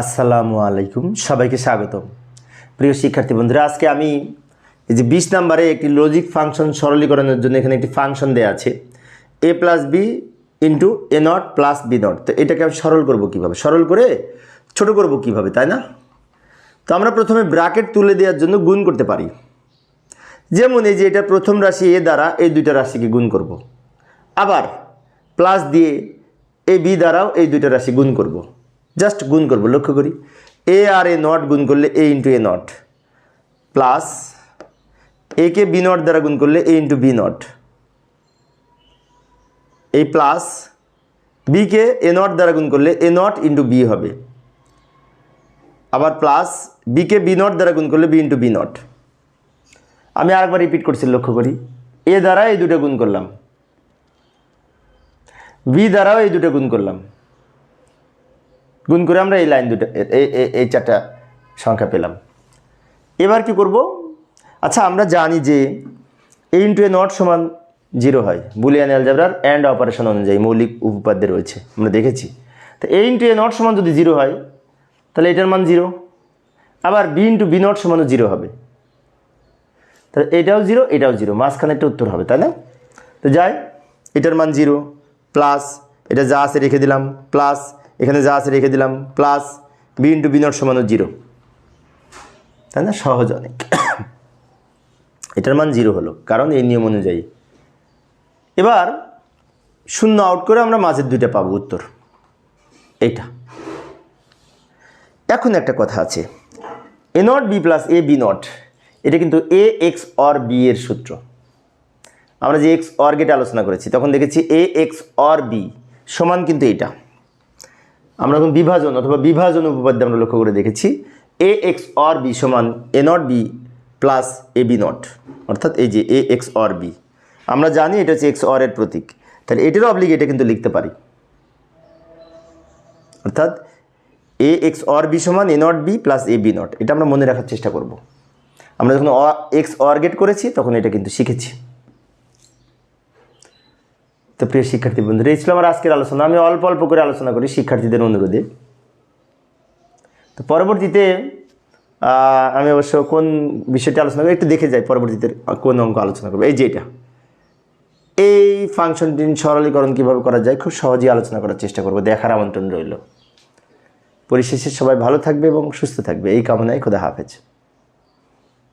আসসালামু আলাইকুম, সবাইকে স্বাগত প্রিয় শিক্ষার্থী বন্ধুরা, আজকে আমি এই যে বিশ নাম্বারে একটি লজিক ফাংশন সরলীকরণের জন্য এখানে একটি ফাংশন দেওয়া আছে A plus B into A not plus B not তো এটাকে আমি সরল করব কীভাবে? সরল করে ছোট করব কীভাবে, তাই না? তো আমরা প্রথমে ব্র্যাকেট তুলে দেওয়ার জন্য গুণ করতে পারি। যেমন এই যে এটা প্রথম রাশি এ দ্বারা এই দুইটা রাশিকে গুণ করব। আবার প্লাস দিয়ে এ বি দ্বারাও এই দুইটা রাশি গুণ করব। জাস্ট গুণ করব, লক্ষ্য করি। এ আর এ নট গুণ করলে A into A not plus একে বি নট দ্বারা গুণ করলে এ ইন্টু বি নট এই প্লাস বিকে এ নট দ্বারা গুণ করলে এ নট ইন্টু বি হবে। আবার প্লাস বিকে বি নট দ্বারা গুণ করলে বি ইন্টু বি নট আমি আরেকবার রিপিট করছি, লক্ষ্য করি। এ দ্বারা এই দুটো গুণ করলাম। বি দ্বারাও এই দুটো গুণ করলাম। গুণ করে আমরা এই লাইন দুটো এই চারটা সংখ্যা পেলাম। এবার কি করব? আচ্ছা আমরা জানি যে এ ইন্টু এ নট সমান জিরো হয়, বুলিয়ান অ্যালজাবরার অ্যান্ড অপারেশন অনুযায়ী মৌলিক উপপাদ্যে রয়েছে, আমরা দেখেছি। তো এ ইন্টু এ নট সমান যদি জিরো হয়, তাহলে এটার মান জিরো আবার বি ইন্টু বি নট সমানও জিরো হবে। তাহলে এটাও জিরো এটাও জিরো মাঝখানে একটা উত্তর হবে, তাই না? তো যাই, এটার মান জিরো প্লাস এটা যা আছে রেখে দিলাম প্লাস এখানে যা আছে রেখে দিলাম plus B into B not সমানও zero তাই না? সহজ অনেক। এটার মান জিরো হলো, কারণ এই নিয়ম অনুযায়ী। এবার, শূন্য আউট করে আমরা মাঝের দুইটা পাবো, উত্তর। এইটা। এখন একটা কথা আছে। A not B plus A B not এটা কিন্তু এ এক্স অর বি এর সূত্র। আমরা যে এক্স অর গেটে আলোচনা করেছি, তখন দেখেছি এ এক্স অর বি সমান কিন্তু এটা আমরা এখন বিভাজন অথবা বিভাজন উপপাদ্য আমরা লক্ষ্য করে দেখেছি এ এক্স অর বি সমান A not B plus A B not অর্থাৎ এই যে এ এক্স অর বি আমরা জানি এটা হচ্ছে এক্স অর এর প্রতীক, তাহলে এটারও অবলিগ এটা কিন্তু লিখতে পারি। অর্থাৎ এ এক্স অর বি সমান A not B plus A B not এটা আমরা মনে রাখার চেষ্টা করব। আমরা যখন অ এক্স অর গেট করেছি, তখন এটা কিন্তু শিখেছি। তো প্রিয় শিক্ষার্থী বন্ধুরা, এই ছিল আমার আজকের আলোচনা। আমি অল্প অল্প করে আলোচনা করি শিক্ষার্থীদের অনুরোধে। তো পরবর্তীতে আমি অবশ্য কোন বিষয়টি আলোচনা করি একটু দেখে যাই পরবর্তীতে কোন অঙ্ক আলোচনা করব। এই যে এটা। এই ফাংশনটি সরলীকরণ কীভাবে করা যায়, খুব সহজেই আলোচনা করার চেষ্টা করব। দেখার আমন্ত্রণ রইল। পরিশেষে সবাই ভালো থাকবে এবং সুস্থ থাকবে। এই কামনায় খোদা হাফেজ।